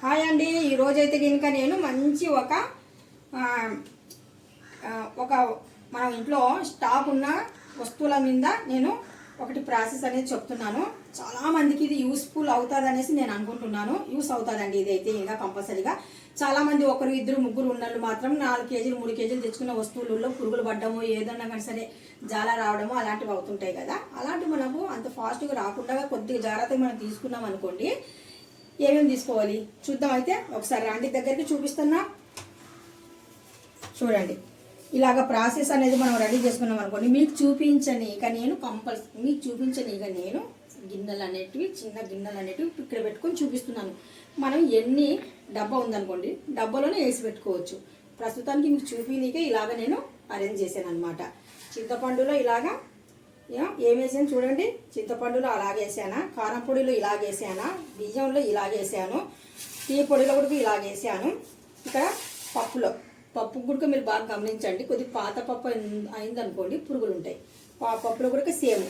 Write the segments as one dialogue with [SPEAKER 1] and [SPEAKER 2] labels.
[SPEAKER 1] Hi అండి. ఈరోజైతే కనుక నేను మంచి ఒక ఒక మన ఇంట్లో స్టాక్ ఉన్న వస్తువుల మీద నేను ఒకటి ప్రాసెస్ అనేది చెప్తున్నాను. చాలామందికి ఇది యూస్ఫుల్ అవుతుంది అనేసి నేను అనుకుంటున్నాను. యూస్ అవుతుందండి ఇదైతే ఇంకా కంపల్సరీగా. చాలామంది ఒకరు ఇద్దరు ముగ్గురు ఉన్నళ్ళు మాత్రం నాలుగు కేజీలు మూడు కేజీలు తెచ్చుకున్న వస్తువులలో పురుగులు పడ్డము ఏదన్నా కానీ సరే జాల రావడము అలాంటివి అవుతుంటాయి కదా. అలాంటివి మనకు అంత ఫాస్ట్గా రాకుండా కొద్దిగా జాగ్రత్తగా మనం తీసుకున్నాం అనుకోండి ఏమేమి తీసుకోవాలి? చూద్దాం అయితే. ఒకసారి రాండి దగ్గరికి చూపిస్తున్నా. చూడండి. ఇలాగ ప్రాసెస్ అనేది మనం రెడీ చేసుకున్నాం అనుకోండి. మీకు చూపించని ఇక నేను కంపల్సరీ మీకు చూపించని ఇక నేను గిన్నెలు అనేటివి చిన్న గిన్నెలు అనేటివి ఇక్కడ పెట్టుకొని చూపిస్తున్నాను. మనం ఎన్ని డబ్బా ఉందనుకోండి డబ్బాలోనే వేసి పెట్టుకోవచ్చు. ప్రస్తుతానికి మీకు చూపించకే ఇలాగ నేను అరేంజ్ చేశాను అనమాట చింతపండులో ఇలాగా ఏమేసాను ఏం వేసాను చూడండి. చింతపండులో అలాగేసానా కారం పొడిలో ఇలాగేసానా బియ్యంలో ఇలాగేసాను టీ పొడిలో కూడా ఇలాగేసాను ఇక్కడ పప్పులో పప్పు కూడా మీరు బాగా గమనించండి. కొద్దిగా పాత పప్పు అయిందనుకోండి పురుగులు ఉంటాయి. పా- పప్పులో కూడా సేమ్.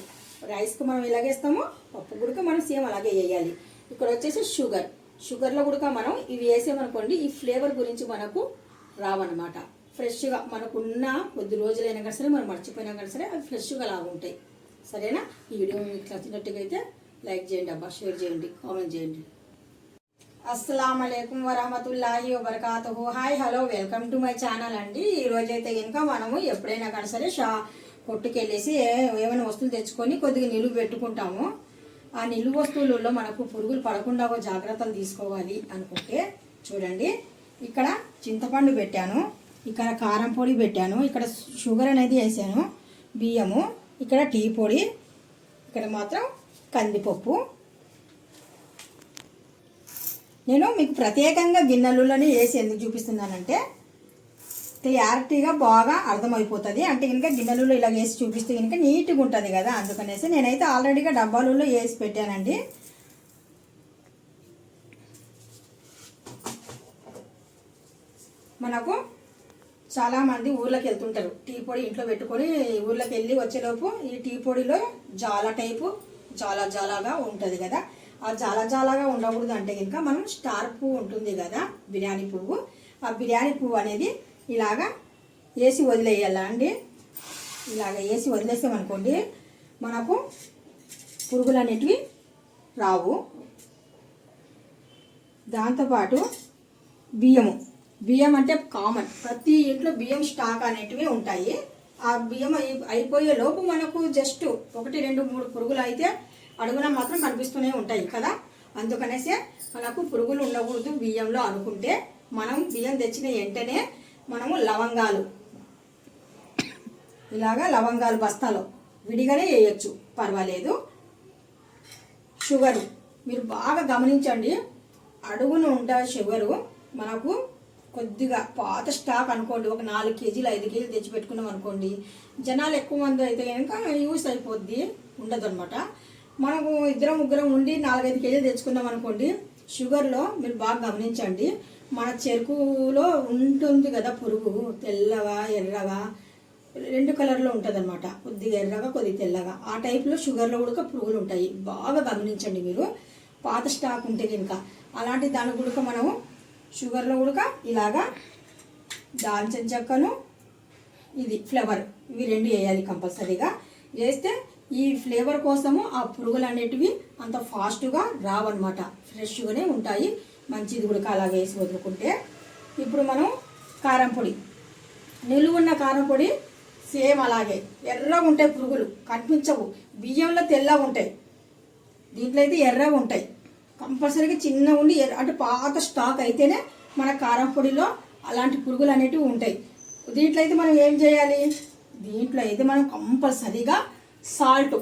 [SPEAKER 1] రైస్కి మనం ఇలాగేస్తామో పప్పు గుడక మనం సేమ్ అలాగే వేయాలి. ఇక్కడ వచ్చేసి షుగర్. షుగర్లో కూడా మనం ఇవి వేసామనుకోండి ఈ ఫ్లేవర్ గురించి మనకు రావన్నమాట. ఫ్రెష్గా మనకున్న కొద్ది రోజులైనా కానీ సరే మనం మర్చిపోయినా కానీ సరే అవి ఫ్రెష్గా లాగా ఉంటాయి. సరేనా? ఈ వీడియో మీకు నచ్చినట్టుగా అయితే లైక్ చేయండి అబ్బా షేర్ చేయండి కామెంట్ చేయండి. అస్సలం అయికం వరహమతుల్లాహి వబర్కాతుహు. Hi hello welcome to my channel అండి. ఈ అయితే ఇంకా మనము ఎప్పుడైనా కానీ సరే షా కొట్టుకెళ్ళేసి ఏమైనా వస్తువులు తెచ్చుకొని కొద్దిగా నిలువ పెట్టుకుంటాము. ఆ నిలువ వస్తువులలో మనకు పురుగులు పడకుండా జాగ్రత్తలు తీసుకోవాలి అనుకుంటే చూడండి ఇక్కడ చింతపండు పెట్టాను. ఇక్కడ కారం పొడి పెట్టాను. ఇక్కడ షుగర్ అనేది వేసాను బియ్యము ఇక్కడ టీ పొడి ఇక్కడ మాత్రం కందిపప్పు. నేను మీకు ప్రత్యేకంగా గిన్నెలలోనే వేసి ఎందుకు చూపిస్తున్నానంటే క్లారిటీగా బాగా అర్థమైపోతుంది. అంటే కనుక గిన్నెలలో ఇలా వేసి చూపిస్తే కనుక నీట్గా ఉంటుంది కదా అందుకనేసి నేనైతే ఆల్రెడీగా డబ్బాలలో వేసి పెట్టానండి. మనకు చాలామంది ఊర్లోకి వెళ్తుంటారు. టీ పొడి ఇంట్లో పెట్టుకొని ఊర్లోకి వెళ్ళి వచ్చేలోపు ఈ టీ పొడిలో జాల టైపు జాల జాలాగా ఉంటుంది కదా. ఆ జాల జాలాగా ఉండకూడదు అంటే ఇంకా మనం స్టార్ పువ్వు ఉంటుంది కదా బిర్యానీ పువ్వు. ఆ బిర్యానీ పువ్వు అనేది ఇలాగా వేసి వదిలేయాలా అండి? ఇలాగ వేసి వదిలేసామనుకోండి మనకు పురుగులు అనేటివి రావు. దాంతోపాటు బియ్యము. బియ్యం అంటే కామన్ ప్రతి ఇంట్లో బియ్యం స్టాక్ అనేటివి ఉంటాయి. ఆ బియ్యం అయిపోయే లోపు మనకు జస్ట్ ఒకటి రెండు మూడు పురుగులు అయితే అడుగున మాత్రం కనిపిస్తూనే ఉంటాయి కదా. అందుకనేసే మనకు పురుగులు ఉండకూడదు బియ్యంలో అనుకుంటే. మనం బియ్యం తెచ్చిన వెంటనే మనము లవంగాలు. ఇలాగా లవంగాలు బస్తాలో విడిగానే వేయచ్చు. పర్వాలేదు. షుగరు. మీరు బాగా గమనించండి. అడుగున ఉండే షుగరు మనకు కొద్దిగా పాత స్టాక్ అనుకోండి ఒక నాలుగు కేజీలు ఐదు కేజీలు తెచ్చి పెట్టుకున్నాం అనుకోండి జనాలు ఎక్కువ మంది అయితే కనుక యూస్ అయిపోద్ది ఉండదు అనమాట మనకు ఇద్దరం ముగ్గురం ఉండి నాలుగైదు కేజీలు తెచ్చుకున్నాం అనుకోండి షుగర్లో మీరు బాగా గమనించండి మన చెరుకులో ఉంటుంది కదా పురుగు తెల్లగా ఎర్రగా రెండు కలర్లో ఉంటుంది అనమాట కొద్దిగా ఎర్రగా కొద్దిగా తెల్లగా ఆ టైప్లో షుగర్లో కూడా పురుగులు ఉంటాయి. బాగా గమనించండి మీరు. పాత స్టాక్ ఉంటే కనుక అలాంటి దాని కూడా మనము షుగర్లో కూడా ఇలాగా దాల్చిన చెక్కను ఇది ఫ్లేవర్ ఇవి రెండు వేయాలి కంపల్సరీగా. వేస్తే ఈ ఫ్లేవర్ కోసము ఆ పురుగులు అనేటివి అంత ఫాస్ట్గా రావన్నమాట. ఫ్రెష్గానే ఉంటాయి. మంచిది కూడా అలా వేసి వదులుకుంటే. ఇప్పుడు మనం కారం పొడి నిలువున్న కారం పొడి సేమ్ అలాగే. ఎర్రగా ఉంటాయి పురుగులు కనిపించవు. బియ్యంలో తెల్లగా ఉంటాయి. దీంట్లో అయితే ఎర్రగా ఉంటాయి. కంపల్సరీగా చిన్న ఉండి అంటే పాత స్టాక్ అయితేనే మన కారం పొడిలో అలాంటి పురుగులు అనేటివి ఉంటాయి. దీంట్లో అయితే మనం ఏం చేయాలి? దీంట్లో అయితే మనం కంపల్సరీగా సాల్ట్.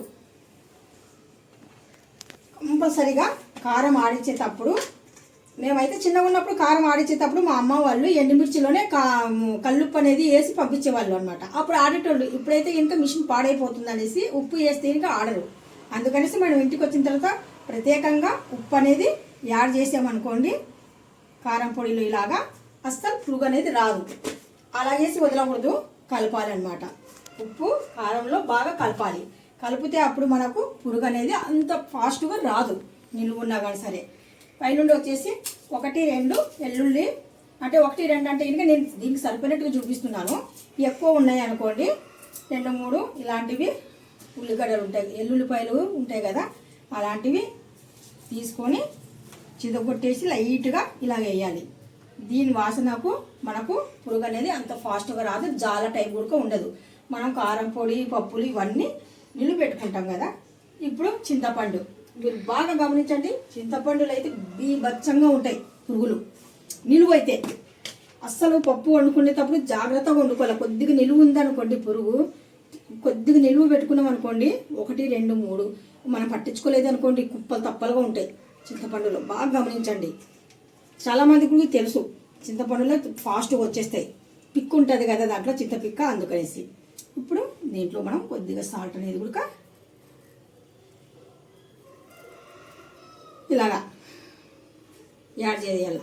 [SPEAKER 1] కంపల్సరీగా కారం ఆడించేటప్పుడు మేమైతే చిన్నగా ఉన్నప్పుడు కారం ఆడించేటప్పుడు మా అమ్మ వాళ్ళు ఎండుమిర్చిలోనే కా కల్లుప్పు అనేది వేసి పంపించేవాళ్ళు అనమాట అప్పుడు ఆడేటోళ్ళు ఇప్పుడైతే ఇంకా మిషన్ పాడైపోతుంది అనేసి ఉప్పు వేస్తే ఇంకా ఆడరు. అందుకనేసి మనం ఇంటికి వచ్చిన తర్వాత ప్రత్యేకంగా ఉప్పు అనేది యాడ్ చేసామనుకోండి కారం పొడిలో ఇలాగా అస్సలు పురుగు అనేది రాదు. అలా చేసి వదలకూడదు కలపాలన్నమాట. ఉప్పు కారంలో బాగా కలపాలి. కలిపితే అప్పుడు మనకు పురుగు అనేది అంత ఫాస్ట్గా రాదు నిలువ ఉన్నా కానీ సరే. పైనుండి వచ్చేసి ఒకటి రెండు వెల్లుల్లి అంటే ఒకటి రెండు అంటే ఇంకా నేను దీనికి సరిపోయినట్టుగా చూపిస్తున్నాను. ఎక్కువ ఉన్నాయి అనుకోండి రెండు మూడు ఇలాంటివి ఉల్లిగడ్డలు ఉంటాయి ఎల్లుల్లిపాయలు ఉంటాయి కదా అలాంటివి తీసుకొని చిదగొట్టేసి లైట్గా ఇలా వేయాలి. దీని వాసనకు మనకు పురుగు అనేది అంత ఫాస్ట్గా రాదు జాల టైం కూడా ఉండదు. మనం కారం పొడి పప్పులు ఇవన్నీ నిలువ పెట్టుకుంటాం కదా ఇప్పుడు చింతపండు. మీరు బాగా గమనించండి చింతపండులు అయితే బీభత్సంగా ఉంటాయి పురుగులు. నిలువ అయితే అస్సలు పప్పు వండుకునేటప్పుడు జాగ్రత్తగా వండుకోవాలి. కొద్దిగా నిలువ ఉందనుకోండి పురుగు కొద్దిగా నిలువ పెట్టుకున్నాం అనుకోండి ఒకటి రెండు మూడు మనం పట్టించుకోలేదు అనుకోండి కుప్పలు తప్పలుగా ఉంటాయి చింతపండులో. బాగా గమనించండి. చాలా మందికి తెలుసు చింతపండులో ఫాస్ట్గా వచ్చేస్తాయి. పిక్ ఉంటుంది కదా దాంట్లో చింతపిక్క అందుకనేసి. ఇప్పుడు దీంట్లో మనం కొద్దిగా సాల్ట్ అనేది కూడా ఇలాగా యాడ్ చేయాల.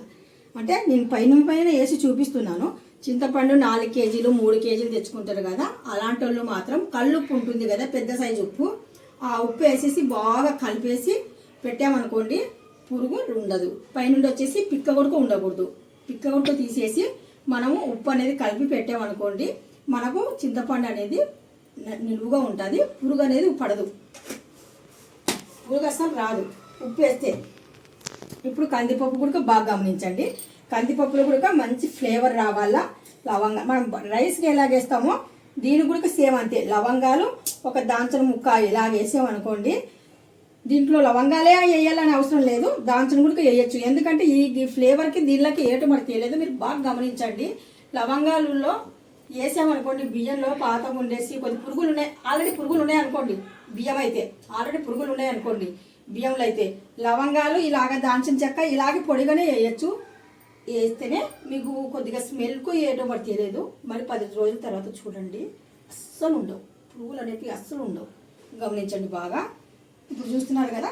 [SPEAKER 1] అంటే నేను పైన పైన వేసి చూపిస్తున్నాను. చింతపండు నాలుగు కేజీలు మూడు కేజీలు తెచ్చుకుంటారు కదా. అలాంటి వాళ్ళు మాత్రం కల్లుప్పు ఉంటుంది కదా పెద్ద సైజు ఉప్పు. ఆ ఉప్పు వేసేసి బాగా కలిపేసి పెట్టామనుకోండి పురుగు ఉండదు. పైనుండి వచ్చేసి పిక్క కొడుకు ఉండకూడదు. పిక్క కొడుకు తీసేసి మనము ఉప్పు అనేది కలిపి పెట్టామనుకోండి మనకు చింతపండు అనేది నిలువుగా ఉంటుంది. పురుగు అనేది పడదు. పురుగు అసలు రాదు. ఉప్పు వేస్తే. ఇప్పుడు కందిపప్పు కూడా బాగా గమనించండి. కందిపప్పులో కూడా మంచి ఫ్లేవర్ రావాలా? లవంగా. మనం రైస్కి ఎలాగేస్తామో దీనికి దీని కూడా సేమ్ అంతే. లవంగాలు ఒక దాంచన ముక్క ఇలా వేసామనుకోండి దీంట్లో లవంగాలే వేయాలని అవసరం లేదు దాంచన కూడా వేయచ్చు. ఎందుకంటే ఈ ఫ్లేవర్కి దీనిలోకి ఏటు మనకి తెలియదు. మీరు బాగా గమనించండి. లవంగాలలో వేసామనుకోండి బియ్యంలో పాత ఉండేసి కొద్ది పురుగులు ఉన్నాయి. ఆల్రెడీ పురుగులు ఉన్నాయి అనుకోండి బియ్యం అయితే. ఆల్రెడీ పురుగులు ఉన్నాయి అనుకోండి బియ్యంలో అయితే. లవంగాలు ఇలాగ దాల్చిన చెక్క ఇలాగే పొడిగానే వేయచ్చు. వేస్తేనే మీకు కొద్దిగా స్మెల్కు ఏటో పడి తెలియదు. మరి పది రోజుల తర్వాత చూడండి. అస్సలు ఉండవు. పురుగులు అనేవి అస్సలు ఉండవు. గమనించండి బాగా. ఇప్పుడు చూస్తున్నారు కదా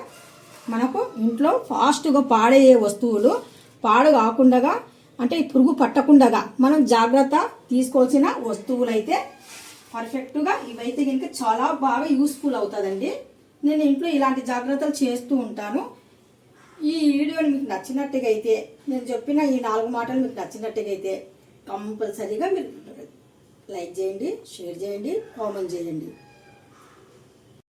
[SPEAKER 1] మనకు ఇంట్లో ఫాస్ట్గా పాడయ్యే వస్తువులు పాడు కాకుండా అంటే ఈ పురుగు పట్టకుండా మనం జాగ్రత్త తీసుకోవాల్సిన వస్తువులు అయితే పర్ఫెక్ట్గా ఇవైతే కనుక చాలా బాగా యూస్ఫుల్ అవుతుందండి. నేను ఇంట్లో ఇలాంటి జాగ్రత్తలు చేస్తూ ఉంటాను. ఈ వీడియోని మీకు నచ్చినట్టుగా అయితే నేను చెప్పిన ఈ నాలుగు మాటలు మీకు నచ్చినట్టుగా అయితే కంపల్సరీగా మీరు లైక్ చేయండి షేర్ చేయండి కామెంట్ చేయండి.